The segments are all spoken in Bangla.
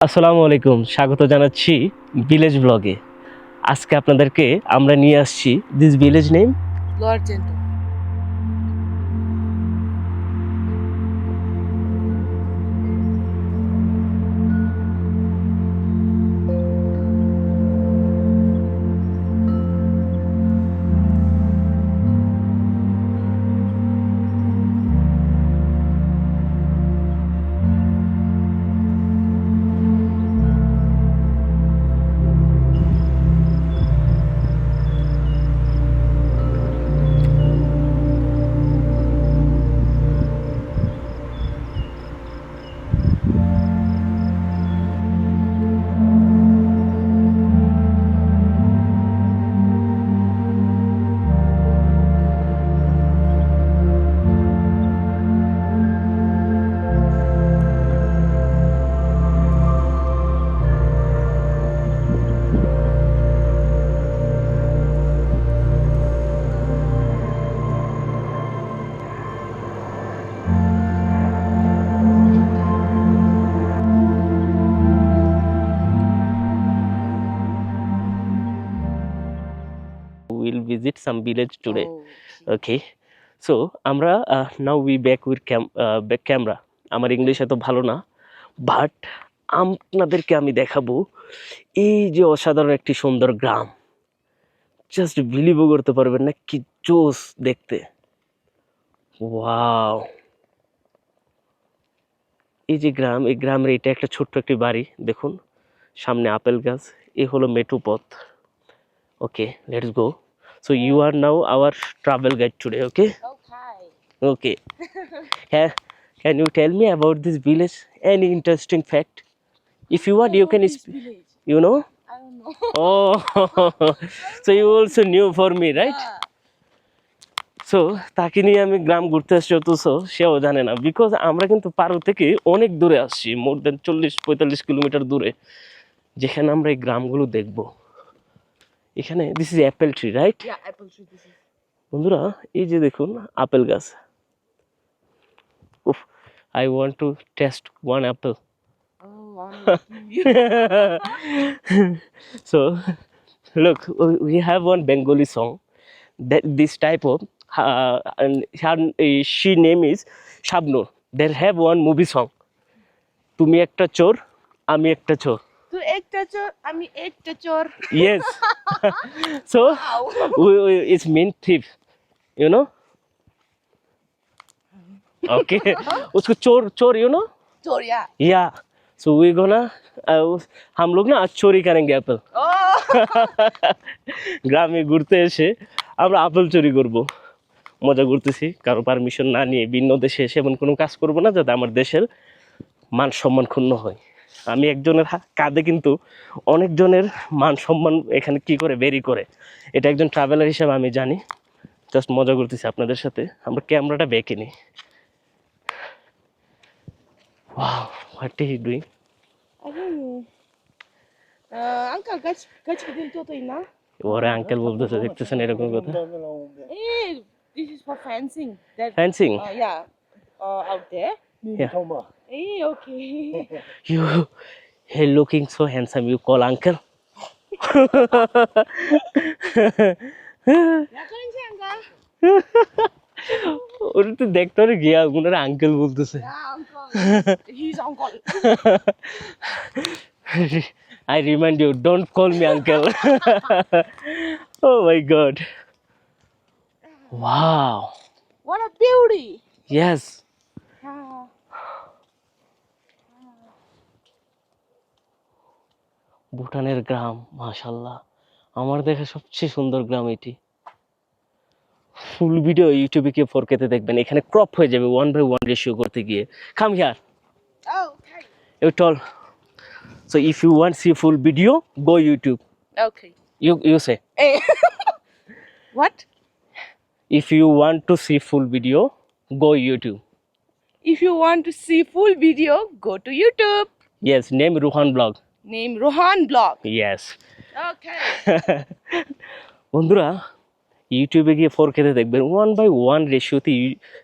আসসালামু আলাইকুম স্বাগত জানাচ্ছি ভিলেজ ব্লগে আজকে আপনাদেরকে আমরা নিয়ে আসছি this village name will visit some village today okay so আমরা now we back with back camera আমার ইংলিশ এত ভালো না বাট আপনাদেরকে আমি দেখাবো এই যে অসাধারণ একটি সুন্দর গ্রাম। জাস্ট বিলিভও করতে পারবেন না কি জোস দেখতে। ওয়াও এই যে গ্রাম এই গ্রামের এটা একটা ছোট্ট একটি বাড়ি দেখুন। সামনে আপেল গাছ এ হলো মেট্রো পথ। Okay let's go so you are now our travel guide today okay Okay. Okay. yeah. Can you tell me about this village? Any interesting fact? If you want, you can. You know? I don't know. Oh, so you also new for me, right? Yeah. So তাকে নিয়ে আমি গ্রাম ঘুরতে আসছি অথচ সেও জানে না বিকজ আমরা কিন্তু পারো থেকে অনেক দূরে আসছি মোর দেন চল্লিশ পঁয়তাল্লিশ কিলোমিটার দূরে যেখানে আমরা এই গ্রামগুলো দেখব এখানে this is apple tree right বন্ধুরা এই যে দেখুন আপেল গাছ। উফ I want to taste one apple so look we have one Bengali song this type of she name is Shabnur they have one movie song তুমি একটা চোর আমি একটা চোর তুই একটা চোর আমি একটা চোর yes so we, we, it's mean thief you know okay उसको चोर चोर you know চোর yeah या सो वी गोना हम लोग ना आज चोरी करेंगे एप्पल oh গ্রামে ঘুরতে এসে আমরা আপেল চুরি করব মজা করতেছি কারো পারমিশন না নিয়ে ভিন্ন দেশে এসে এমন কোনো কাজ করব না যাতে আমার দেশের মান সম্মান ক্ষুণ্ণ হয় আমি একজনের কাঁধে কিন্তু অনেকজনের মান সম্মান এখানে কি করে বেরি করে এটা একজন ট্রাভেলার হিসেবে আমি জানি জাস্ট মজা করতেছি আপনাদের সাথে আমরা ক্যামেরাটা বেঁকে নিই wow what is doing na. ওরা আঙ্কেল বলতেছে দেখতেছেন এরকম কথা this is for fencing. That. ফ্যান্সিং Uh, yeah. Uh, out there. Yeah. Eh, okay. You, hey, looking so handsome. You call uncle? Yakın uncle. ওর তো দেখতে পারে গিয়া ওনারা আঙ্কেল বলতেছে Yeah, uncle. He's uncle. I remind you, don't call me uncle. oh my god. Wow. What a beauty. Yes. Ah. ভুটানের গ্রাম মাশাল্লাহ আমার দেখা সবচেয়ে সুন্দর গ্রাম এটি। ফুল ভিডিও ইউটিউবে কে ফোর ফোরকেতে দেখবেন। এখানে ক্রপ হয়ে যাবে ওয়ান বাই ওয়ান রেশিও করতে গিয়ে। Come here you tell so if you want see full video go YouTube you you say if you want to see full video go YouTube if you want to see full video go to YouTube yes name Rohan blog Name Rohan Blog. yes. Okay. বন্ধুরা ইউটিউবে গিয়ে ফোর খেতে দেখবেন ওয়ান বাই ওয়ান রেশিওতে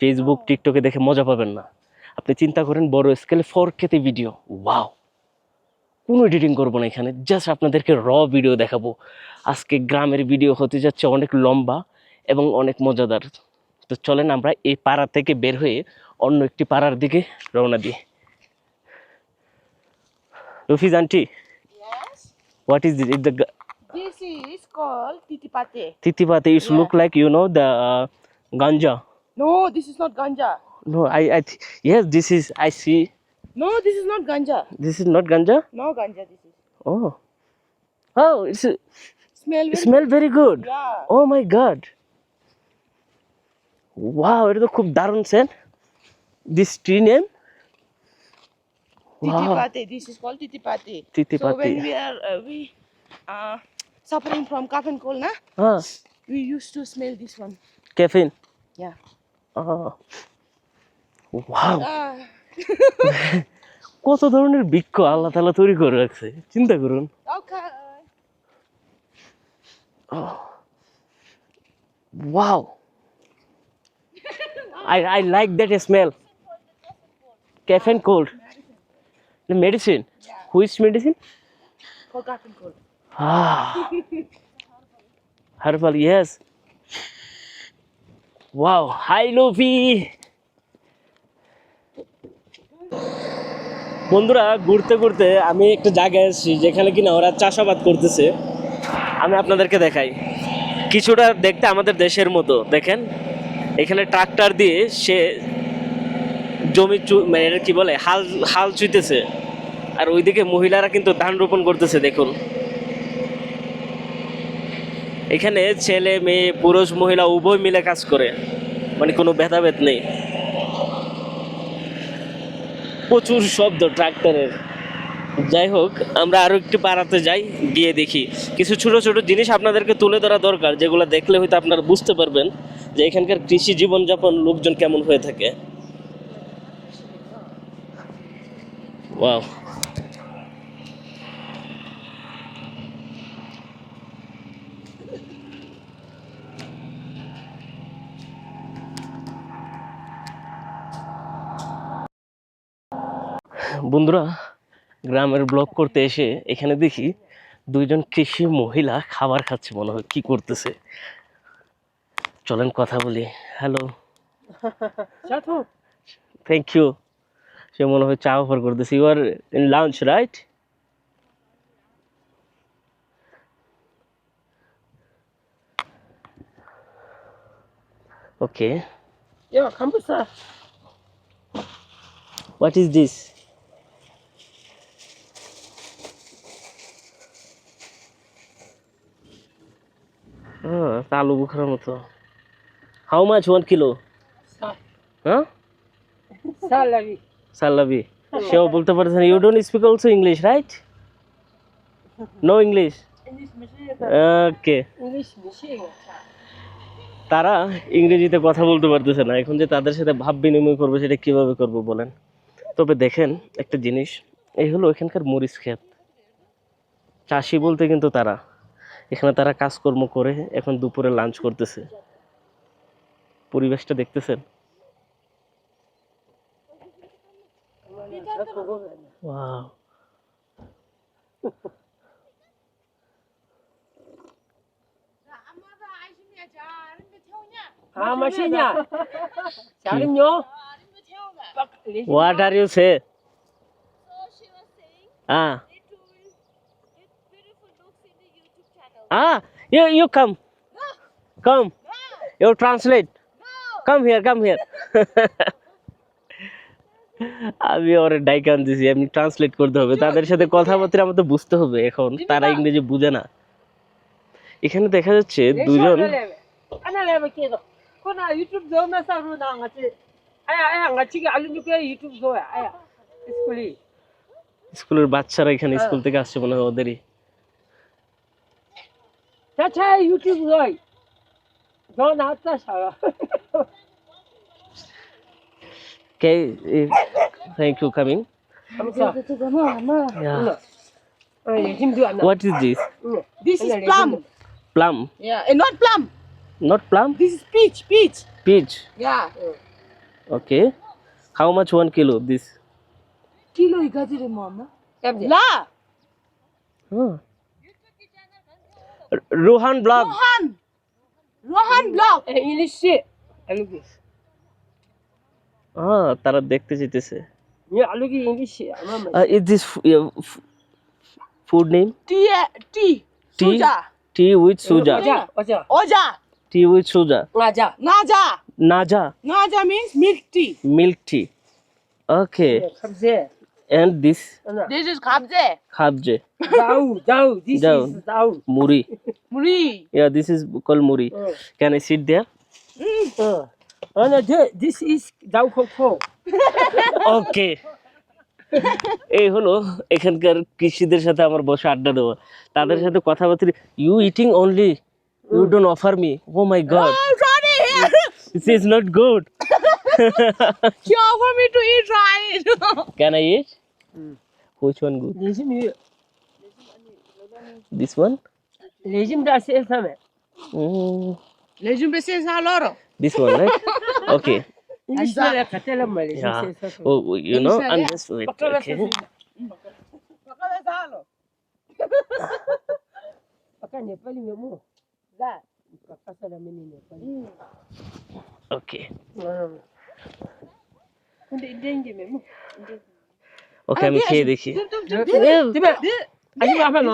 ফেসবুক টিকটকে দেখে মজা পাবেন না। আপনি চিন্তা করেন বড় স্কেলে ফোর খেতে ভিডিও ওয়াও কোনো এডিটিং করব না এখানে জাস্ট আপনাদেরকে র ভিডিও দেখাবো। আজকে গ্রামের ভিডিও হতে যাচ্ছে অনেক লম্বা এবং অনেক মজাদার। তো চলেন আমরা এই পাড়া থেকে বের হয়ে অন্য একটি পাড়ার দিকে রওনা দিই। Rafiz aunty Yes. What is this the This is called titipate. তিতিপাতে it's Yeah. Look like you know the ganja No, this is not ganja. No, I, I, th- yes, this is, I see, No, this is not ganja. this is not ganja. No ganja. This is. Oh, oh, it's it Smell very. smell very good. Yeah. Oh my god. Wow, এটা তো খুব দারুণ Sen This tree name? Titipate. This is called titipate. So when we are uh, we uh, suffering from cough and cold, na, ah, we used to smell this one. caffeine. Yeah. Ah. Wow, Ah. কত ধরনের বৃক্ষ আল্লাহ তাআলা তৈরি করে রাখছে চিন্তা করুন Okay. Wow. I, I like that smell. Caffeine cold. The medicine. Which medicine? For cough and cold. Ah. Herbal, yes. Wow. Hi, Luffy. বন্ধুরা ঘুরতে ঘুরতে আমি একটা জায়গায় এসেছি যেখানে কিনা ওরা চাষাবাদ করতেছে আমি আপনাদেরকে দেখাই কিছুটা দেখতে আমাদের দেশের মতো দেখেন এখানে ট্রাক্টর দিয়ে সে জমি মানে কি বলে, হাল হাল চুইতেছে। আর ওইদিকে মহিলারা কিন্তু ধান রোপণ করতেছে, দেখুন। এখানে ছেলে, মেয়ে, পুরুষ, মহিলা উভয় মিলে কাজ করে। মানে কোনো ভেদাভেদ নেই। প্রচুর শব্দ ট্রাক্টরের। যাই হোক, আমরা আরও একটু পাড়াতে যাই, গিয়ে দেখি। কিছু ছোট ছোট জিনিস আপনাদেরকে তুলে ধরা দরকার, যেগুলো দেখলে হয়তো আপনারা বুঝতে পারবেন যে এখানকার কৃষি জীবনযাপন লোকজন কেমন হয়ে থাকে। ওয়াও বন্ধুরা গ্রামের ব্লগ করতে এসে এখানে দেখি দুইজন কৃষি মহিলা খাবার খাচ্ছে মনে হয় কি করতেছে? চলেন কথা বলি। হ্যালো থ্যাংক ইউ সে মনে হয় চা অফার করতেছে। You are in lunch right okay Yeah, kambusa. What is this আলু বুখারের মতো। হাউ মাছ ওয়ান কিলো হ্যাঁ Salary. সাল্লাবি। সেও বলতে পারছেন you don't speak also English right no English. Okay. তারা ইংরেজিতে কথা বলতে পারতেছে না। এখন যে তাদের সাথে ভাব বিনিময় করবে, সেটা কীভাবে করব বলেন? তবে দেখেন একটা জিনিস, এই হলো এখানকার মরিচ ক্ষেত। চাষি বলতে কিন্তু তারা। এখানে তারা কাজকর্ম করে এখন দুপুরে লাঞ্চ করতেছে। পরিবেশটা দেখতেছেন? Wow. Ah, machine. Salinyo. What are you say? So she was saying Ah, it will it beautiful looks in the YouTube channel. ah, you you come, come. You translate. Come here, come here. আমি ওরে ডাইকান দিছি আমি ট্রান্সলেট করতে হবে। তাদের সাথে কথাবার্তা আমাদের বুঝতে হবে এখন তারা ইংরেজি বুঝে না। এখানে দেখা যাচ্ছে দুজন. স্কুলের বাচ্চারা এখানে স্কুল থেকে আসছে মনে হয় ওদেরই। Ta Okay, thank you coming. Yeah. What is this? This is plum. Plum. Yeah, and not plum. Not plum. This is peach. Peach. Peach. Yeah. Okay. How much one kilo this? Kilo igazire mama. La. Oh. Huh. Rohan blog. Rohan. Rohan blog. Eh, English. তারা দেখতে যেতেছে food name Suja Oja T with সুজা না যা না যা না যা means milk tea milk tea okay and this this is খাবজে muri muri this is muri can I sit there uh. Ana, thi- this is dau koko. Okay এই হলো এখানকার কৃষিদের সাথে আমার বসে আড্ডা দেওয়া তাদের সাথে কথাবার্তা you eating only you don't offer me oh my god Oh, sorry. This is not good she offered me to eat right. Can I eat which one good Lejim yu. This one Lejim da se same. Lejum beses haloro. This one right okay English Anda. da katela ma lejim Yeah. se same. Oh, you know, Inside, I'm yeah. just wait. Bakala Okay. se Paka Nepali me mo. Da. Paka da mini Nepali. Okay. Kunde denge me mo. Okay, আমি খেয়ে দেখি Tiba. Aji ba fa no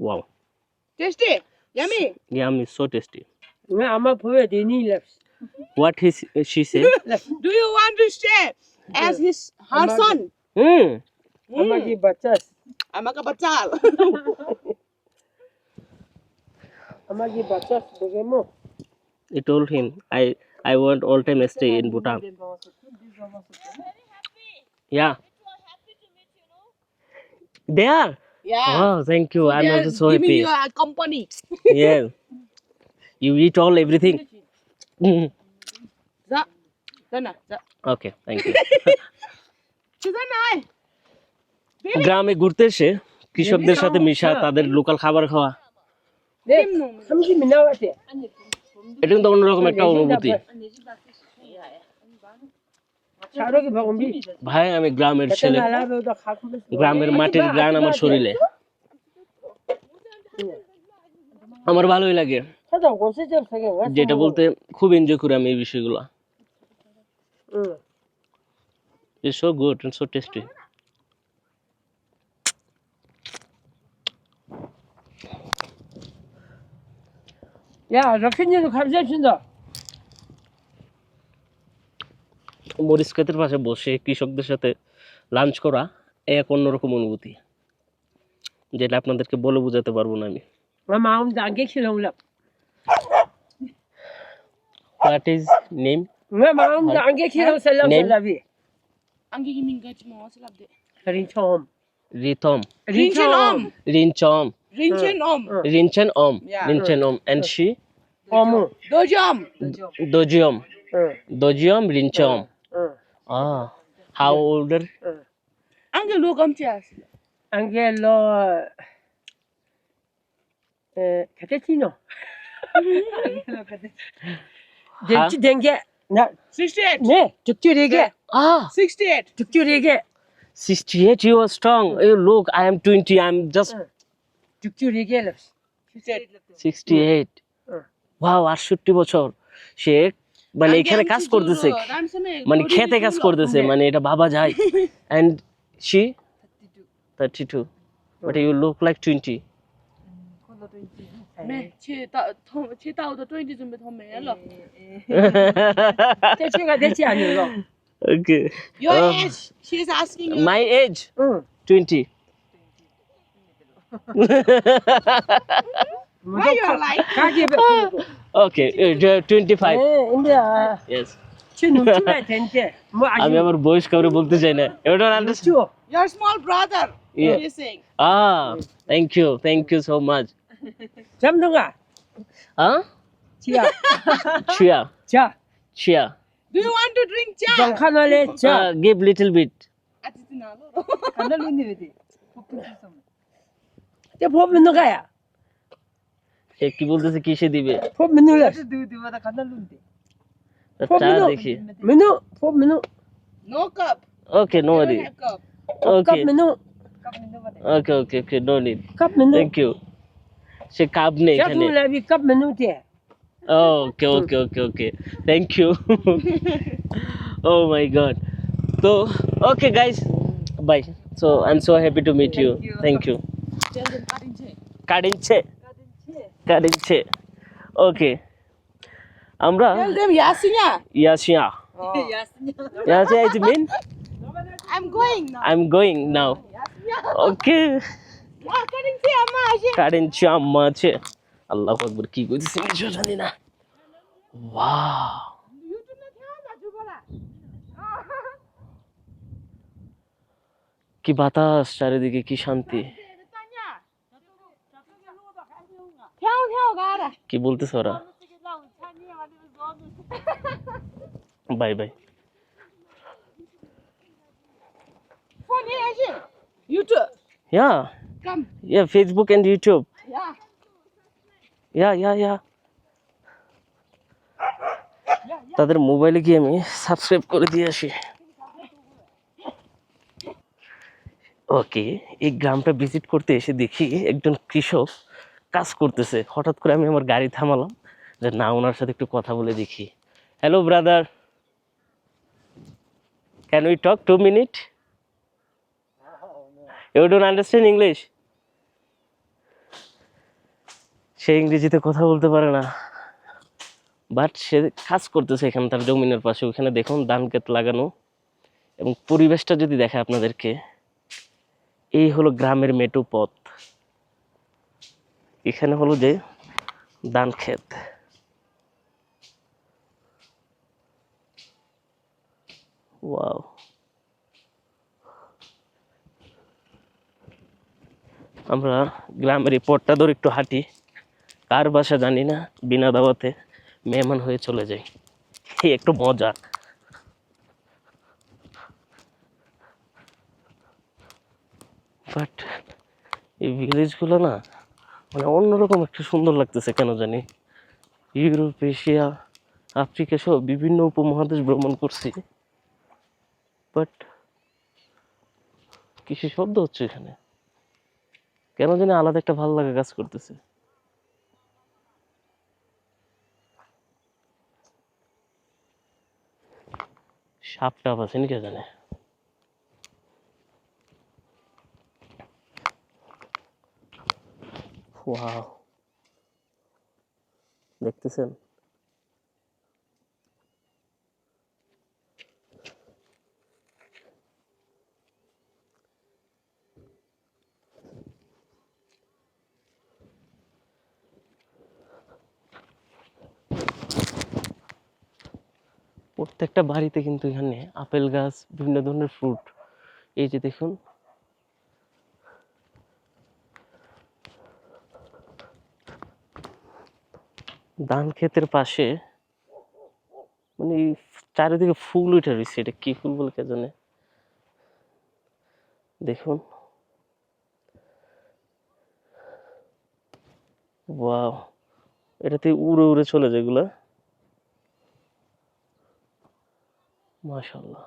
Wow Tasty. Yummy. Yum is so tasty Nga ama phoe de ni left. What his she say Do you want to stay as his her son? Hmm Amagi bachas. Amaka batal. Amagi bachas bogemo. I told him I I want all time stay in Bhutan yeah happy to Yeah. Oh, thank you. I'm also so giving happy. you a company. Yeah. You eat all everything. Mm. Za. Zana. Za. Okay, thank you. Suzanai. গ্রামে ঘুরতে এসে কৃষকদের সাথে মিশা তাদের লোকাল খাবার খাওয়া. এটা কিন্তু অন্যরকম একটা অনুভূতি. ভাই আমি গ্রামের ছেলে Katana alabe da khakme. গ্রামের মাটির গ্রান আমার শরীরে আমার ভালোই লাগে Kada gonse jam sage. যেটা বলতে খুব এনজয় করি আমি এই বিষয়গুলো Mm. It's so good and so tasty Ya, rakhinje 감사합니다. মরিচক্ষেতের পাশে বসে কৃষকদের সাথে লাঞ্চ করা এ এক অন্যরকম অনুভূতি যেটা আপনাদেরকে বলে বুঝাতে পারব না আমি। দোজিয়ম ah how older Angi lugam chias. Angelo eh Catechino. Denchi denge. Na 68. ne tukturege. ah 68. tukturege. 68 you are strong hey, look i am 20 i'm just tukturege la. 68 Mm. Wow আটষট্টি বছর সে মানে এখানে কাজ করতেছে মানে খেতে কাজ করতেছে মানে এটা বাবা যায় and she thirty two but you look like twenty Okay. Your uh, age. She's asking you. My age? Mm. 20. Why you're like? Okay, uh, okay twenty boys. Cover আমার বয়স কাউরে You don't understand. your small brother. Yeah. what you saying? ah thank you thank you so much. jamdunga huh chia chia chia chia do you want to drink chia jongkhanale chia uh, give little bit. atitinalo kanalini vidi te bhobnu gaya সে কি বলতেছে কিসে দিবে ফোর মিনিট দুই দিব না খানা লুন দে চা দেখি Minu four Minu no cup okay no worry okay cup Minu okay okay okay no need cup Minu thank you সে কাপ নেই এখানে cup Minu they okay okay okay okay thank you oh my god তো okay guys bye so I am so happy to meet you thank you কাটিনছে কাটিনছে ওকে আমরা ইয়াসিয়া ইয়াসিয়া is mean I'm going now. I am going now okay karing si ama ashe. কারেন্সি আম্মা আছে আল্লাহ আকবর কি কইতেছে জানি না ওয়াও. কি বাতাস চারিদিকে কি শান্তি কি বলতেছে ওরা? Bye bye. Facebook and YouTube তাদের মোবাইলে গিয়ে আমি সাবস্ক্রাইব করে দিয়ে আসি। ওকে এই গ্রামটা ভিজিট করতে এসে দেখি একজন কৃষক। কাজ করতেছে। হঠাৎ করে আমি আমার গাড়ি থামালাম। যে না, ওনার সাথে একটু কথা বলে দেখি। Hello brother can we talk two minute you don't understand English সে ইংরেজিতে কথা বলতে পারে না। বাট সে কাজ করতেছে এখানে, তার জমিনের পাশে। ওখানে দেখুন, ধান ক্ষেত লাগানো। এবং পরিবেশটা যদি দেখে আপনাদেরকে, এই হলো গ্রামের মেটু পথ। এখানে হলো যে ধান ক্ষেত। ওয়াও। আমরা গ্রামের এই পথটা ধরে একটু হাঁটি। কার বাসা জানি না, বিনা দাওয়াতে মেহমান হয়ে চলে যাই। এই একটু মজা। বাট এই ভিলেজগুলো না মানে অন্যরকম একটা সুন্দর লাগতেছে, কেন জানি? ইউরোপ, এশিয়া, আফ্রিকা সহ বিভিন্ন উপমহাদেশ ভ্রমণ করছি। বাট কিসে শব্দ হচ্ছে এখানে? কেন জানি আলাদা একটা ভালো লাগা কাজ করতেছে। সাপ টাপ আছে নি কে জানে? ওয়াও দেখতেছেন প্রত্যেকটা বাড়িতে কিন্তু এখানে আপেল গাছ বিভিন্ন ধরনের ফ্রুট এই যে দেখুন ধান ক্ষেতের পাশে মানে চারিদিকে ফুল উঠে রয়েছে, এটা কি ফুল বলে কে জানে? দেখুন। এটাতে উড়ে উড়ে চলে যায় এগুলা। মাশাল্লাহ